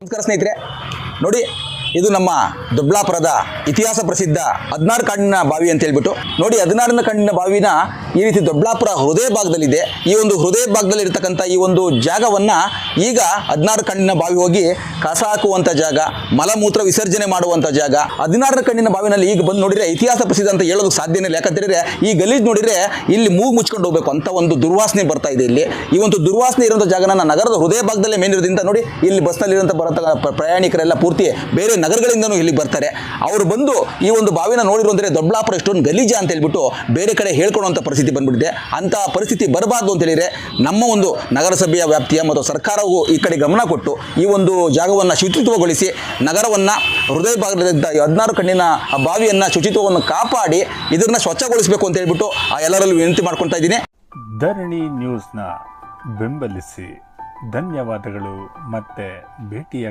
ನಮಸ್ಕಾರ ಸ್ನೇಹಿತರೆ. ನೋಡಿ ಇದು ನಮ್ಮ ದೊಬ್ಲಾಪುರದ ಇತಿಹಾಸ ಪ್ರಸಿದ್ಧ ಹದಿನಾರು ಕಣ್ಣಿನ ಬಾವಿ ಅಂತ ಹೇಳ್ಬಿಟ್ಟು. ನೋಡಿ ಹದಿನಾರನ ಕಣ್ಣಿನ ಬಾವಿನ ಈ ರೀತಿ ದೊಡ್ಡಾಪುರ ಹೃದಯ ಭಾಗದಲ್ಲಿದೆ. ಈ ಒಂದು ಹೃದಯ ಭಾಗದಲ್ಲಿ ಇರತಕ್ಕಂಥ ಈ ಒಂದು ಜಾಗವನ್ನ ಈಗ ಹದಿನಾರು ಕಣ್ಣಿನ ಬಾವಿ ಹೋಗಿ ಕಸ ಹಾಕುವಂಥ ಜಾಗ, ಮಲಮೂತ್ರ ವಿಸರ್ಜನೆ ಮಾಡುವಂಥ ಜಾಗ, ಹದಿನಾರನ ಕಣ್ಣಿನ ಬಾವಿನಲ್ಲಿ ಈಗ ಬಂದು ನೋಡಿದ್ರೆ ಇತಿಹಾಸ ಪ್ರಸಿದ್ಧ ಅಂತ ಹೇಳೋದಕ್ಕೆ ಸಾಧ್ಯನೇ ಇಲ್ಲ ಯಾಕಂತೇಳಿದ್ರೆ ಈ ಗಲೀಜ್ ನೋಡಿದ್ರೆ ಇಲ್ಲಿ ಮೂಗು ಮುಚ್ಕೊಂಡು ಹೋಗ್ಬೇಕು ಅಂತ ಒಂದು ದುರ್ವಾಸನೆ ಬರ್ತಾ ಇದೆ ಇಲ್ಲಿ. ಈ ಒಂದು ದುರ್ವಾಸನೆ ಇರುವಂಥ ಜಾಗನ ನಗರದ ಹೃದಯ ಭಾಗದಲ್ಲೇ ಮೇನಿರೋದ್ರಿಂದ ನೋಡಿ ಇಲ್ಲಿ ಬಸ್ನಲ್ಲಿರುವಂಥ ಬರತಕ್ಕ ಪ್ರ- ಪ್ರಯಾಣಿಕರೆಲ್ಲ ಪೂರ್ತಿ ಬೇರೆ ನಗರಗಳಿಂದನೂ ಇಲ್ಲಿ ಬರ್ತಾರೆ. ಅವರು ಬಂದು ಈ ಒಂದು ಬಾವಿನ ನೋಡಿರು ಅಂದರೆ ದೊಡ್ಡಾಪುರ ಎಷ್ಟೊಂದು ಗಲೀಜ ಅಂತ ಹೇಳ್ಬಿಟ್ಟು ಬೇರೆ ಕಡೆ ಹೇಳ್ಕೊಳ್ಳುವಂಥ ಪರಿಸ್ಥಿತಿ ಬಂದ್ಬಿಟ್ಟಿದೆ. ಅಂತ ಪರಿಸ್ಥಿತಿ ಬರಬಾರ್ದು ಅಂತ ಹೇಳಿದ್ರೆ ನಮ್ಮ ಒಂದು ನಗರಸಭೆಯ ವ್ಯಾಪ್ತಿಯ ಮತ್ತು ಸರ್ಕಾರವು ಈ ಕಡೆ ಗಮನ ಕೊಟ್ಟು ಈ ಒಂದು ಜಾಗವನ್ನು ಶುಚಿತ್ವಗೊಳಿಸಿ ನಗರವನ್ನು ಹೃದಯ ಭಾಗದಿಂದ ಹದಿನಾರು ಕಣ್ಣಿನ ಬಾವಿಯನ್ನು ಶುಚಿತ್ವವನ್ನು ಕಾಪಾಡಿ ಇದನ್ನು ಸ್ವಚ್ಛಗೊಳಿಸಬೇಕು ಅಂತ ಹೇಳ್ಬಿಟ್ಟು ಆ ಎಲ್ಲರಲ್ಲೂ ವಿನಂತಿ ಮಾಡ್ಕೊತಾ ಇದ್ದೀನಿ. ಧರಣಿ ನ್ಯೂಸ್ನ ಬೆಂಬಲಿಸಿ ಧನ್ಯವಾದಗಳು ಮತ್ತೆ ಭೇಟಿಯ